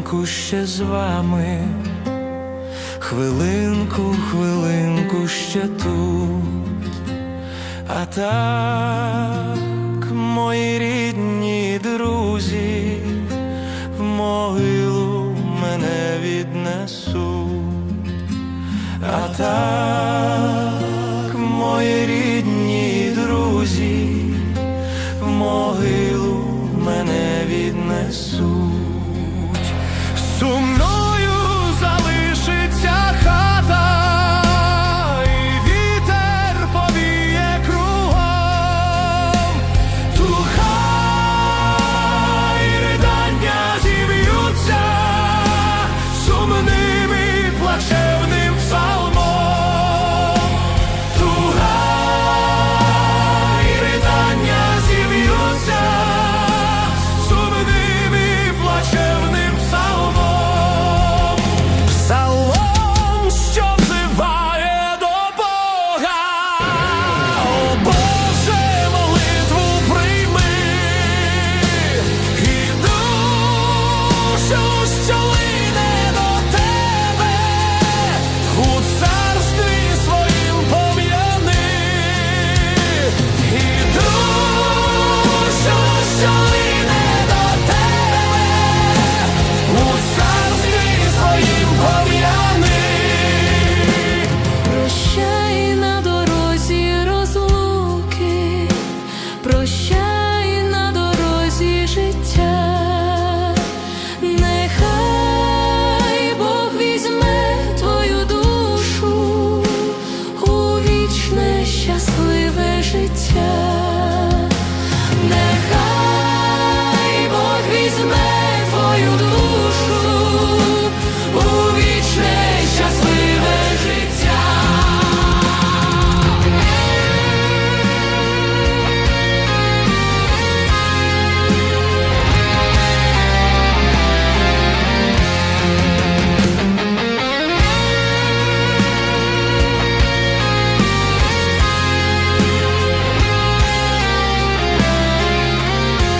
хвилинку ще з вами, хвилинку, хвилинку ще тут, а так, мої рідні друзі, в могилу мене віднесуть, а так, мої рідні друзі, в могилу мене віднесуть. zum Not. життя. Нехай